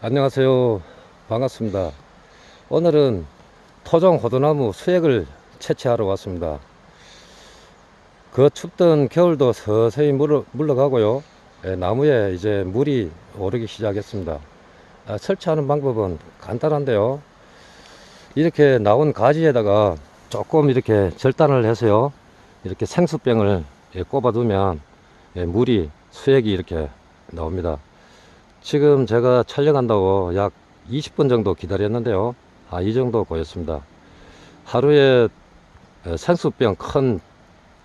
안녕하세요. 반갑습니다. 오늘은 토종 호두나무 수액을 채취하러 왔습니다. 그 춥던 겨울도 서서히 물러, 물러가고요. 예, 나무에 이제 물이 오르기 시작했습니다. 아, 설치하는 방법은 간단한데요. 이렇게 나온 가지에다가 조금 이렇게 절단을 해서요. 이렇게 생수병을 예, 꼽아 두면 예, 물이 수액이 이렇게 나옵니다. 지금 제가 촬영한다고 약 20분 정도 기다렸는데요. 아, 이 정도 고였습니다. 하루에 에, 생수병 큰,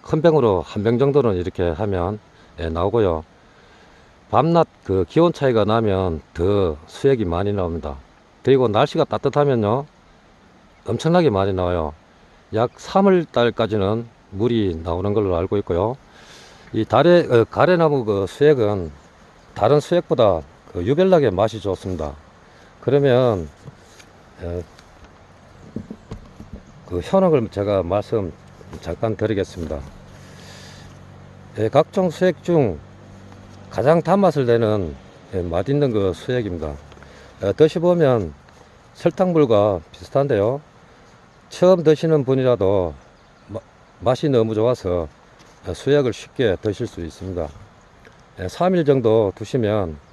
큰 병으로 한 병 정도는 이렇게 하면 예, 나오고요. 밤낮 그 기온 차이가 나면 더 수액이 많이 나옵니다. 그리고 날씨가 따뜻하면요. 엄청나게 많이 나와요. 약 3월 달까지는 물이 나오는 걸로 알고 있고요. 이 달에, 어, 가래나무 그 수액은 다른 수액보다 그 유별나게 맛이 좋습니다. 그러면 어, 그 현황을 제가 말씀 잠깐 드리겠습니다. 예, 각종 수액 중 가장 단맛을 내는 예, 맛있는 그 수액입니다. 어, 드셔보면 설탕물과 비슷한데요. 처음 드시는 분이라도 마- 맛이 너무 좋아서 어, 수액을 쉽게 드실 수 있습니다. 예, 3일 정도 두시면 예,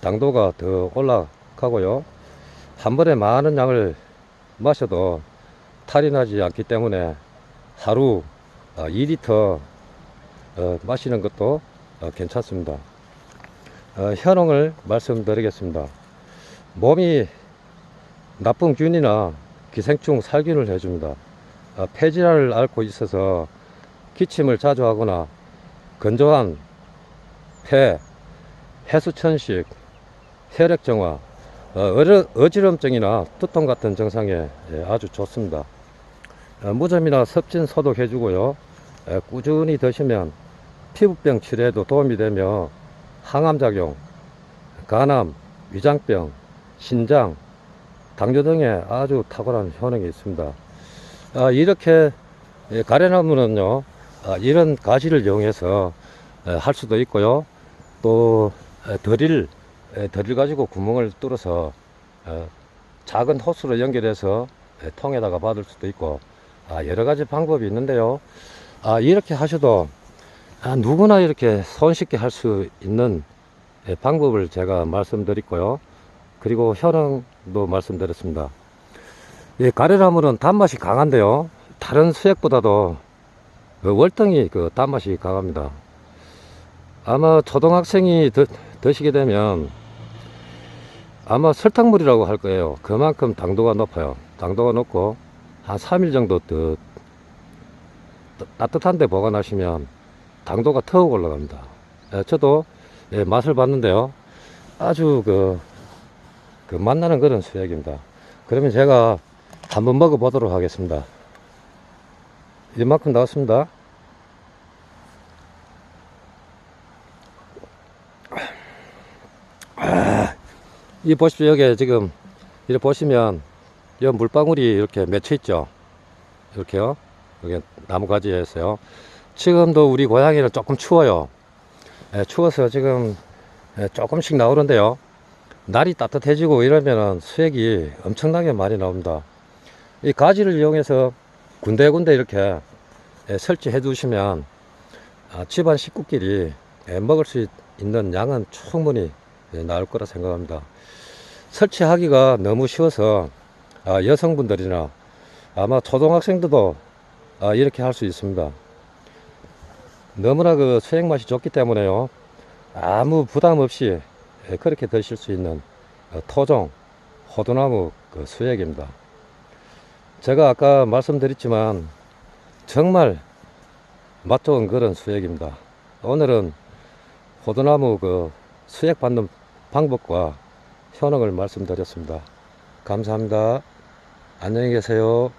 당도가 더 올라가고요. 한 번에 많은 양을 마셔도 탈이 나지 않기 때문에 하루 2리터 어, 마시는 것도 어, 괜찮습니다. 어, 현황을 말씀드리겠습니다. 몸이 나쁜 균이나 기생충 살균을 해줍니다. 어, 폐질환을 앓고 있어서 기침을 자주 하거나 건조한 폐, 해수천식, 혈액정화, 어, 어지럼증이나 두통 같은 증상에 예, 아주 좋습니다. 어, 무좀이나 섭진 소독해주고요. 예, 꾸준히 드시면 피부병 치료에도 도움이 되며 항암작용, 간암, 위장병, 신장, 당뇨 등에 아주 탁월한 효능이 있습니다. 아, 이렇게 예, 가래나무는요, 아, 이런 가지를 이용해서 예, 할 수도 있고요. 또 에, 드릴 에, 드릴 가지고 구멍을 뚫어서 어, 작은 호스로 연결해서 에, 통에다가 받을 수도 있고 아, 여러 가지 방법이 있는데요. 아, 이렇게 하셔도 아, 누구나 이렇게 손쉽게 할 수 있는 에, 방법을 제가 말씀드렸고요. 그리고 현황도 말씀드렸습니다. 이 가래나무는 단맛이 강한데요. 다른 수액보다도 그 월등히 그 단맛이 강합니다. 아마 초등학생이 드, 드시게 되면 아마 설탕물이라고 할 거예요. 그만큼 당도가 높아요. 당도가 높고 한 3일 정도 더 따- 따뜻한 데 보관하시면 당도가 더욱 올라갑니다. 예, 저도 예, 맛을 봤는데요. 아주 그, 그 맛나는 그런 수액입니다. 그러면 제가 한번 먹어보도록 하겠습니다. 이만큼 나왔습니다. 이 보십시오. 여기 지금 이렇게 보시면 이 물방울이 이렇게 맺혀 있죠. 이렇게요. 여기 나무가지에서요. 지금도 우리 고향이는 조금 추워요. 예, 추워서 지금 예, 조금씩 나오는데요. 날이 따뜻해지고 이러면은 수액이 엄청나게 많이 나옵니다. 이 가지를 이용해서 군데군데 이렇게 예, 설치해 두시면 아, 집안 식구끼리 예, 먹을 수 있- 있는 양은 충분히 예, 나올 거라 생각합니다. 설치하기가 너무 쉬워서 아, 여성분들이나 아마 초등학생들도 아, 이렇게 할 수 있습니다. 너무나 그 수액 맛이 좋기 때문에요. 아무 부담 없이 예, 그렇게 드실 수 있는 어, 토종 호두나무 그 수액입니다. 제가 아까 말씀드렸지만 정말 맛 좋은 그런 수액입니다. 오늘은 호두나무 그 수액 받는 방법과 현황을 말씀드렸습니다. 감사합니다. 안녕히 계세요.